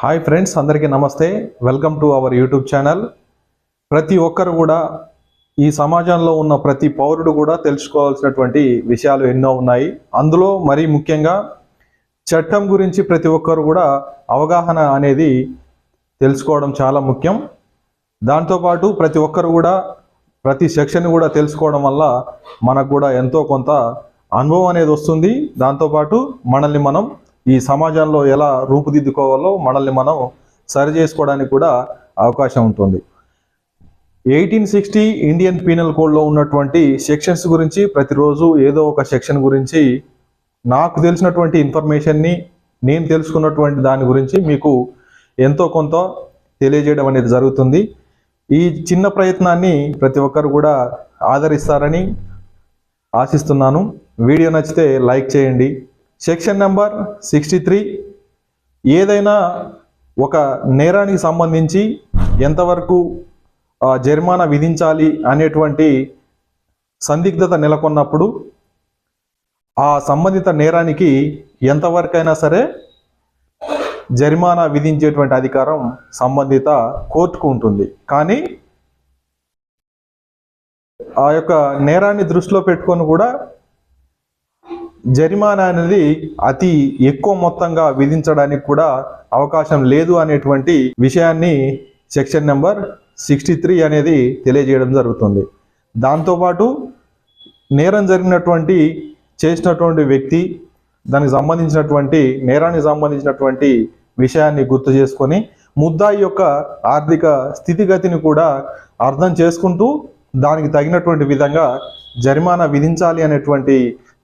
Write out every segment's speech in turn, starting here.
Hi friends అందరికీ నమస్తే. Welcome to our YouTube channel ప్రతి ఒక్కరు కూడా ఈ సమాజంలో ఉన్న ప్రతి పౌరుడు కూడా తెలుసుకోవాల్సినటువంటి విషయాలు ఎన్నో ఉన్నాయి. అందులో మరీ ముఖ్యంగా చట్టం గురించి ప్రతి ఒక్కరు కూడా అవగాహన అనేది తెలుసుకోవడం చాలా ముఖ్యం. దాంతోపాటు ప్రతి ఒక్కరు కూడా ప్రతి సెక్షన్ కూడా తెలుసుకోవడం వల్ల మనకు కూడా ఎంతో కొంత అనుభవం అనేది వస్తుంది. దాంతోపాటు మనల్ని మనం ఈ సమాజంలో ఎలా రూపుదిద్దుకోవాలో మనల్ని మనం సరి చేసుకోవడానికి కూడా అవకాశం ఉంటుంది. ఎయిటీన్ సిక్స్టీ ఇండియన్ పీనల్ కోడ్లో ఉన్నటువంటి సెక్షన్స్ గురించి ప్రతిరోజు ఏదో ఒక సెక్షన్ గురించి నాకు తెలిసినటువంటి ఇన్ఫర్మేషన్ని నేను తెలుసుకున్నటువంటి దాని గురించి మీకు ఎంతో కొంత తెలియజేయడం అనేది జరుగుతుంది. ఈ చిన్న ప్రయత్నాన్ని ప్రతి ఒక్కరు కూడా ఆదరిస్తారని ఆశిస్తున్నాను. వీడియో నచ్చితే లైక్ చేయండి. Section number sixty three. ఏదైనా ఒక నేరానికి సంబంధించి ఎంతవరకు ఆ, జరిమానా విధించాలి అనేటువంటి సందిగ్ధత నెలకొన్నప్పుడు ఆ సంబంధిత నేరానికి ఎంతవరకైనా సరే జరిమానా విధించేటువంటి అధికారం సంబంధిత కోర్టుకు ఉంటుంది. కానీ ఆ యొక్క నేరాన్ని దృష్టిలో పెట్టుకొని కూడా జరిమానా అనేది అతి ఎక్కువ మొత్తంగా విధించడానికి కూడా అవకాశం లేదు అనేటువంటి విషయాన్ని సెక్షన్ నెంబర్ సిక్స్టీ త్రీ అనేది తెలియజేయడం జరుగుతుంది. దాంతోపాటు నేరం జరిగినటువంటి చేసినటువంటి వ్యక్తి దానికి సంబంధించినటువంటి నేరానికి సంబంధించినటువంటి విషయాన్ని గుర్తు చేసుకొని ముద్దాయి యొక్క ఆర్థిక స్థితిగతిని కూడా అర్థం చేసుకుంటూ దానికి తగినటువంటి విధంగా జరిమానా విధించాలి అనేటువంటి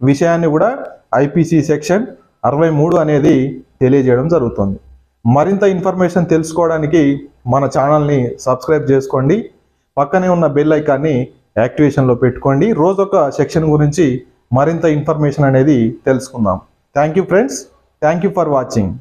విషయాన్ని కూడా ఐపీసీ సెక్షన్ అరవై మూడు అనేది తెలియజేయడం జరుగుతుంది. మరింత ఇన్ఫర్మేషన్ తెలుసుకోవడానికి మన ఛానల్ని సబ్స్క్రైబ్ చేసుకోండి. పక్కనే ఉన్న బెల్ ఐకాన్ని యాక్టివేషన్లో పెట్టుకోండి. రోజొక సెక్షన్ గురించి మరింత ఇన్ఫర్మేషన్ అనేది తెలుసుకుందాం. Thank you friends. Thank you for watching.